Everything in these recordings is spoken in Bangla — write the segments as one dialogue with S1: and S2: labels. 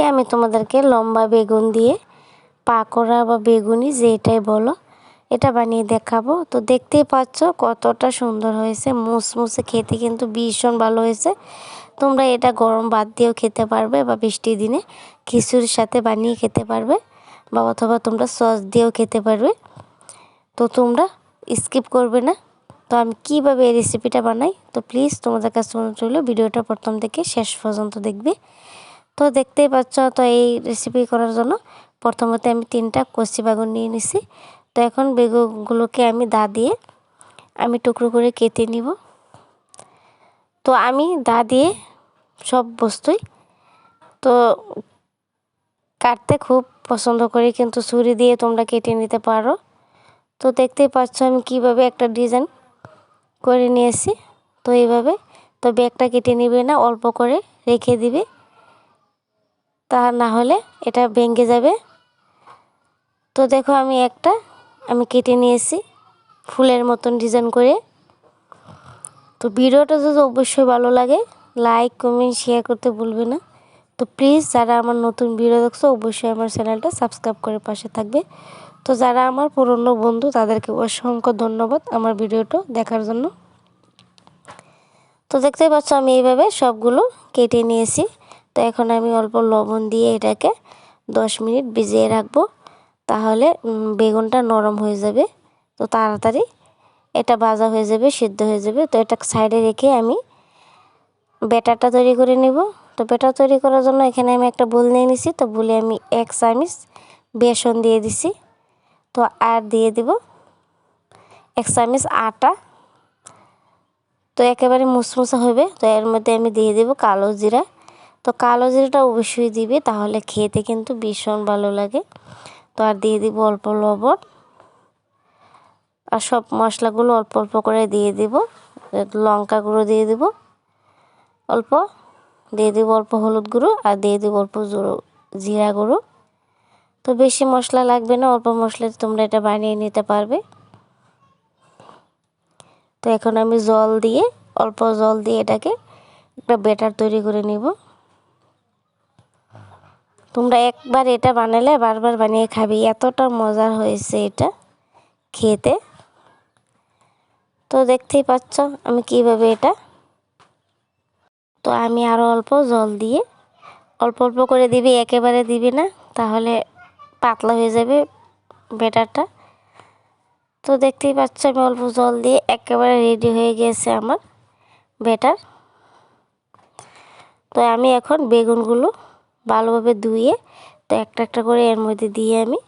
S1: আজকে আমি তোমাদেরকে লম্বা বেগুন দিয়ে, পাকোড়া বা বেগুনি যেটাই বলো, এটা বানিয়ে দেখাবো। তো দেখতেই পাচ্ছ কতটা সুন্দর হয়েছে, মুসমুসে খেতে কিন্তু ভীষণ ভালো হয়েছে। তোমরা এটা গরম বাদ দিয়েও খেতে পারবে বা বৃষ্টির দিনে খিচুড়ির সাথে বানিয়ে খেতে পারবে বা অথবা তোমরা সস দিয়েও খেতে পারবে। তো তোমরা স্কিপ করবে না। তো আমি কীভাবে এই রেসিপিটা বানাই, তো প্লিজ তোমাদের কাছে মনে চলো ভিডিওটা প্রথম থেকে শেষ পর্যন্ত দেখবে। তো দেখতেই পাচ্ছ তো এই রেসিপি করার জন্য। প্রথমত আমি তিনটা কষি বাগুন নিয়ে নিছি। তো এখন বেগুনগুলোকে আমি দা দিয়ে আমি টুকরো করে কেটে নিব। তো আমি দা দিয়ে সব বস্তুই তো কাটতে খুব পছন্দ করি, কিন্তু ছুরি দিয়ে তোমরা কেটে নিতে পারো। তো দেখতেই পাচ্ছ আমি কীভাবে একটা ডিজাইন করে নিয়েছি। তো এইভাবে তো ব্যাগটা কেটে নিবে না, অল্প করে রেখে দিবে। তা না হলে এটা ভেঙে যাবে। তো দেখো আমি একটা, আমি কেটে নিয়েছি ফুলের মতন ডিজাইন করে। তো ভিডিওটা যদি অবশ্যই ভালো লাগে লাইক কমেন্ট শেয়ার করতে ভুলবে না। তো প্লিজ যারা আমার নতুন ভিডিও দেখছ, অবশ্যই আমার চ্যানেলটা সাবস্ক্রাইব করে পাশে থাকবে। তো যারা আমার পুরনো বন্ধু, তাদেরকে অসংখ্য ধন্যবাদ আমার ভিডিওটা দেখার জন্য। তো দেখতে পাচ্ছ আমি এইভাবে সবগুলো কেটে নিয়েছি। এখন আমি অল্প লবণ দিয়ে এটাকে দশ মিনিট ভিজিয়ে রাখব। তাহলে বেগুনটা নরম হয়ে যাবে। তো তাড়াতাড়ি এটা ভাজা হয়ে যাবে, সিদ্ধ হয়ে যাবে। তো এটা সাইডে রেখে আমি ব্যাটারটা তৈরি করে নেব। তো ব্যাটার তৈরি করার জন্য এখানে আমি একটা বুল নিয়ে নিছি। তো বুলে আমি এক চামিচ বেসন দিয়ে দিছি। তো আর দিয়ে দিব এক চামিচ আটা। তো একেবারে মুসমুসা হবে। তো এর মধ্যে আমি দিয়ে দেব কালো জিরা। তো কালো জিরাটা অবশ্যই দিবে, তাহলে খেতে কিন্তু ভীষণ ভালো লাগে। তো আর দিয়ে দিব অল্প লবণ। আর সব মশলাগুলো অল্প অল্প করে দিয়ে দিব। লঙ্কা গুঁড়ো দিয়ে দিব অল্প। দিয়ে দিব অল্প হলুদ গুঁড়ো আর দিয়ে দিব অল্প জিরা গুঁড়ো। তো বেশি মশলা লাগবে না, অল্প মশলা তোমরা এটা বানিয়ে নিতে পারবে। তো এখন আমি জল দিয়ে, অল্প জল দিয়ে এটাকে একটা ব্যাটার তৈরি করে নিব। তোমরা একবার এটা বানালে বারবার বানিয়ে খাবি। এতটা মজার হয়েছে এটা খেতে। তো দেখতেই পাচ্ছ আমি কীভাবে এটা। তো আমি আরও অল্প জল দিয়ে অল্প অল্প করে দিবি, একেবারে দিবি না, তাহলে পাতলা হয়ে যাবে ব্যাটারটা। তো দেখতেই পাচ্ছ আমি অল্প জল দিয়ে একেবারে রেডি হয়ে গেছে আমার ব্যাটার। তো আমি এখন বেগুনগুলো ভালোভাবে ধুয়ে, তো একটা একটা করে এর মধ্যে দিয়ে আমি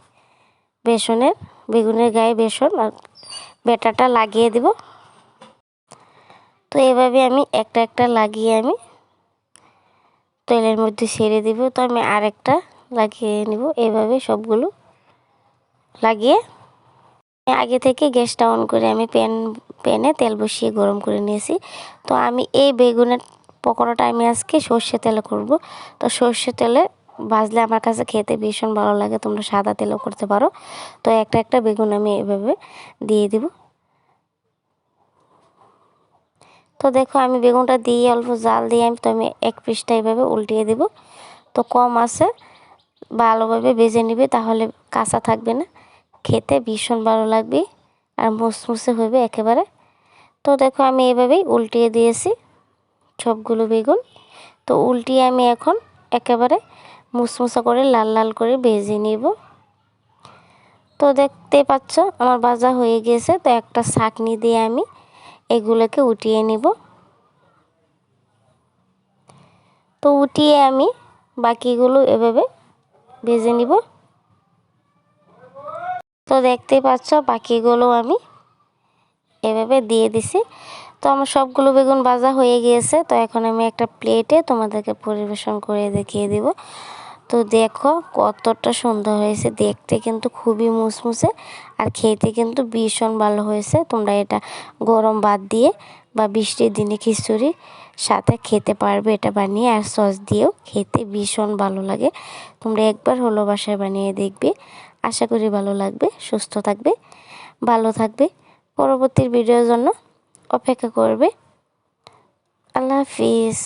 S1: বেসনের, বেগুনের গায়ে বেসন আর বেটাটা লাগিয়ে দেব। তো এভাবে আমি একটা একটা লাগিয়ে আমি তেলের মধ্যে ছেড়ে দিব। তো আমি আরেকটা লাগিয়ে নিব। এভাবে সবগুলো লাগিয়ে আগে থেকে গ্যাসটা অন করে আমি প্যান, প্যানে তেল বসিয়ে গরম করে নিয়েছি। তো আমি এই বেগুনের পকোড়াটা আমি আজকে সর্ষে তেলে করব। তো সর্ষে তেলে ভাজলে আমার কাছে খেতে ভীষণ ভালো লাগে, তোমরা সাদা তেলও করতে পারো। তো একটা একটা বেগুন আমি এভাবে দিয়ে দিব। তো দেখো আমি বেগুনটা দিয়ে অল্প জাল দিয়ে আমি তো আমি এক পিসটা এভাবে উল্টিয়ে দেব। তো কম আছে, ভালোভাবে ভেজে নিবে তাহলে কাঁচা থাকবে না। খেতে ভীষণ ভালো লাগবে আর মুসমুসে হবে একেবারে। তো দেখো আমি এভাবেই উল্টিয়ে দিয়েছি। সবগুলো বেগুন। তো উল্টিয়ে আমি এখন একেবারে মুসমুসা করে লাল লাল করে ভেজে নিব। তো দেখতে পাচ্ছ আমার ভাজা হয়ে গেছে। তো একটা ছাকনি দিয়ে আমি এগুলোকে উঠিয়ে নিব। তো উঠিয়ে আমি বাকিগুলো এভাবে ভেজে নিব। তো দেখতে পাচ্ছ বাকিগুলো আমি এভাবে দিয়ে দিছি। তো আমার সবগুলো বেগুন ভাজা হয়ে গিয়েছে, তো এখন আমি একটা প্লেটে তোমাদেরকে পরিবেশন করে দেখিয়ে দিব। তো দেখো কতটা সুন্দর হয়েছে, দেখতে কিন্তু খুবই মুসমুসে আর খেতে কিন্তু ভীষণ ভালো হয়েছে। তোমরা এটা গরম ভাত দিয়ে বা বৃষ্টির দিনে খিচুড়ি সাথে খেতে পারবে, এটা বানিয়ে আর সস দিয়েও খেতে ভীষণ ভালো লাগে। তোমরা একবার হলো বাসায় বানিয়ে দেখবে, আশা করি ভালো লাগবে, সুস্থ থাকবে, ভালো থাকবে। পরবর্তী ভিডিওর জন্য অপেক্ষা করবে। আল্লাহ হাফিজ।